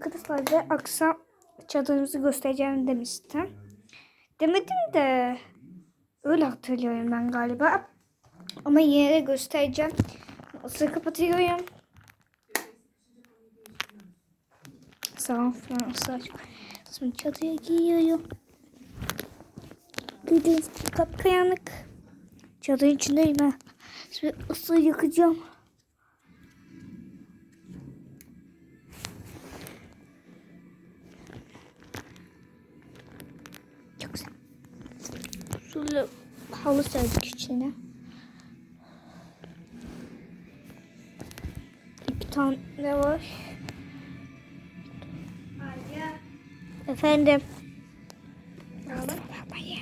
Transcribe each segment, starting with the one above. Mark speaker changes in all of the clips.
Speaker 1: Arkadaşlar ve akşam çadırımızı göstereceğim demiştim. Demedim de öyle hatırlıyorum ben galiba. Ama yine de göstereceğim. Isır kapatıyorum. Sağ ısır. Şimdi çadıya giyiyorum. Gördüğünüz gibi kapkayanlık. Çadırın içindeyim ben. Şimdi ısır yakacağım. Şöyle halı serdik içine. İki tane var. Efendim. Babayı.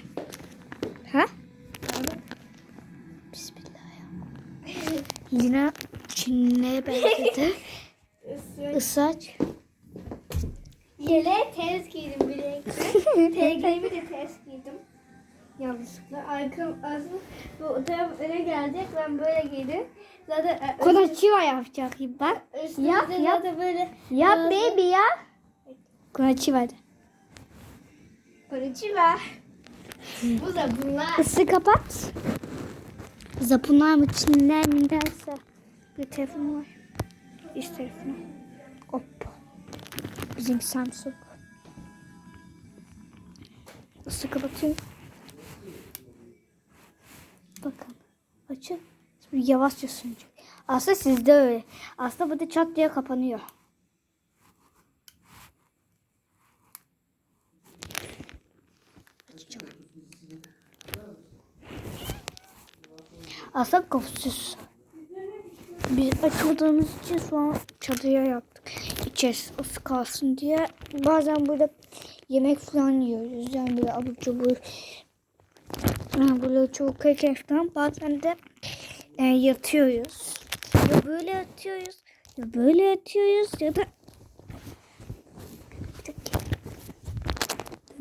Speaker 1: Ha? Bismillah. Yine Çin'e benzedi. Islaç.
Speaker 2: Yele ters giydim bilekle. Telegrafimi de ters giydim. Yanlışlıkla. Arkam aslında bu taraf öne gelecek. Ben böyle giydim. Zaten e,
Speaker 1: Konnichiwa yapacak gibi bak.
Speaker 2: üstümde
Speaker 1: Yap,
Speaker 2: de
Speaker 1: yap.
Speaker 2: zaten böyle
Speaker 1: Yap
Speaker 2: Yazdı.
Speaker 1: baby ya. De.
Speaker 2: Konnichiwa. bu da bunlar.
Speaker 1: Isı kapat. Zapunlar mı Çinliler mi derse. Bir telefon var. İş telefonu. Oppo. Bizim Samsung. Isı kapatıyorum. Bakın. Açın. Şimdi yavaşça sönecek. Aslında sizde öyle. Aslında burada çat diye kapanıyor. Açacağım. Aslında kapısız. Biz açıldığımız için an çadıya yaptık. İçerisi ısı kalsın diye. Bazen burada yemek falan yiyoruz. Yani böyle abur cubur. Böyle çok falan. Bazen de e, yatıyoruz. Ya böyle yatıyoruz. Ya böyle yatıyoruz ya da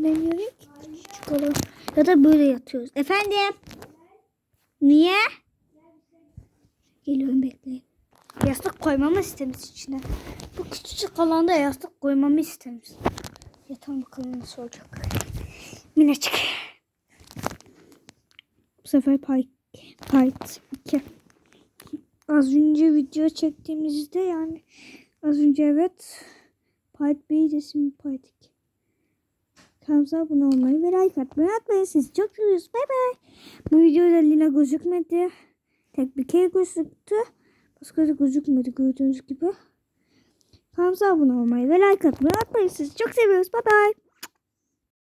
Speaker 1: Dönemiyorum ki. Çıkalım. Ya da böyle yatıyoruz. Efendim? Niye? Geliyorum bekleyin. Yastık koymamı istemiş içine. Bu küçücük alanda yastık koymamı istemiş. Yatan bakalım nasıl olacak. Minnacık. Sefer pay, part 2. Az önce video çektiğimizde yani az önce evet part 1'di şimdi part 2. Kanalımıza abone olmayı ve like atmayı unutmayın. Sizi çok seviyoruz. Bay bay. Bu videoda Lina gözükmedi. Tek bir kere gözüktü. Başka da gözükmedi gördüğünüz gibi. Kanalımıza abone olmayı ve like atmayı unutmayın. Sizi çok seviyoruz. Bay bay.